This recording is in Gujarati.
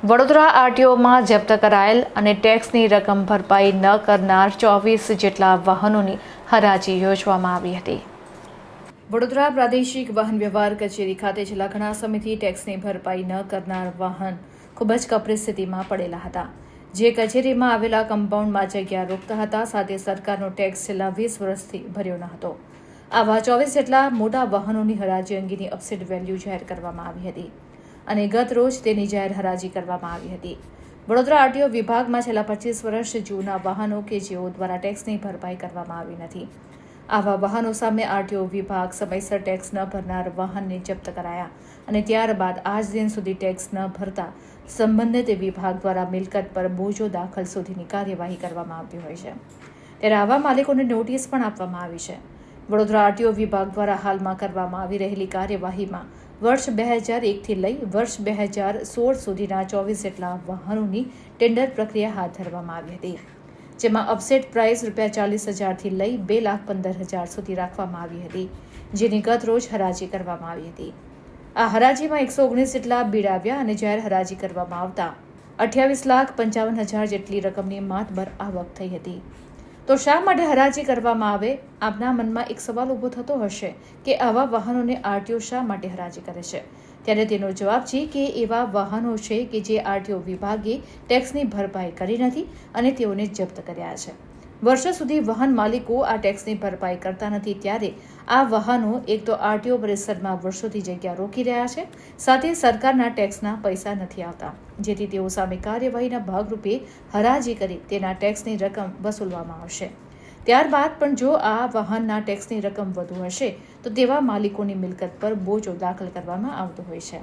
વડોદરા આરટીઓમાં જપ્ત કરાયેલ અને ટેક્સની રકમ ભરપાઈ ન કરનાર ચોવીસ જેટલા વાહનોની હરાજી યોજવામાં આવી હતી. વડોદરા પ્રાદેશિક વાહન વ્યવહાર કચેરી ખાતે છેલ્લા ઘણા સમયથી ટેક્સની ભરપાઈ ન કરનાર વાહન ખૂબ જ કપરી સ્થિતિમાં પડેલા હતા. જે કચેરીમાં આવેલા કમ્પાઉન્ડમાં જગ્યા રોકતા હતા, સાથે સરકારનો ટેક્સ છેલ્લા વીસ વર્ષથી ભર્યો ન હતો. આવા ચોવીસ જેટલા મોટા વાહનોની હરાજી અંગેની અપસેટ વેલ્યુ જાહેર કરવામાં આવી હતી. અને ગત રોજ તેની જાહેર હરાજી કરવામાં આવી હતી. વડોદરા આરટીઓ વિભાગમાં છેલ્લા પચીસ વર્ષ જૂના વાહનો કે જેઓ દ્વારા ટેક્સની ભરપાઈ કરવામાં આવી નથી. આવા વાહનો સામે આરટીઓ વિભાગ સમયસર ટેક્સ ન ભરનાર વાહનને જપ્ત કરાયા અને ત્યારબાદ આજ દિન સુધી ટેક્સ ન ભરતા સંબંધિત વિભાગ દ્વારા મિલકત પર બોજો દાખલ સુધીની કાર્યવાહી કરવામાં આવતી હોય છે. ત્યારે આવા માલિકોને નોટિસ પણ આપવામાં આવી છે. વડોદરા આરટીઓ વિભાગ દ્વારા હાલમાં કરવામાં આવી રહેલી કાર્યવાહીમાં વર્ષ બે હજાર એકથી લઈ વર્ષ બે હજાર સોળ સુધીના ચોવીસ જેટલા વાહનોની ટેન્ડર પ્રક્રિયા હાથ ધરવામાં આવી હતી, જેમાં અપસેટ પ્રાઇસ રૂપિયા ચાલીસ હજારથી લઈ બે લાખ પંદર હજાર સુધી રાખવામાં આવી હતી, જેની ગત રોજ હરાજી કરવામાં આવી હતી. આ હરાજીમાં એકસો ઓગણીસ જેટલા બીડ આવ્યા અને જાહેર હરાજી કરવામાં આવતા અઠ્યાવીસ લાખ પંચાવન હજાર જેટલી રકમની માતબર આવક થઈ હતી. તો શા માટે હરાજી કરવામાં આવે? આપના મનમાં એક સવાલ ઊભો થતો હશે કે આવા વાહનોને આરટીઓ શા માટે હરાજી કરે છે? ત્યારે તેનો જવાબ છે કે એવા વાહનો છે કે જે આરટીઓ વિભાગે ટેક્સની ભરપાઈ કરી નથી અને તેઓને જપ્ત કર્યા છે. વર્ષો સુધી વાહન માલિકો આ ટેક્સની ભરપાઈ કરતા નથી. ત્યારે આ વાહનો એક તો આરટીઓ પરિસરમાં વર્ષોથી જગ્યા રોકી રહ્યા છે, સાથે સરકારના ટેક્સના પૈસા નથી આવતા, જેથી તેઓ સામે કાર્યવાહીના ભાગરૂપે હરાજી કરી તેના ટેક્સની રકમ વસૂલવામાં આવશે. ત્યારબાદ પણ જો આ વાહનના ટેક્સની રકમ વધુ હશે, તો તેવા માલિકોની મિલકત પર બોજો દાખલ કરવામાં આવતો હોય છે.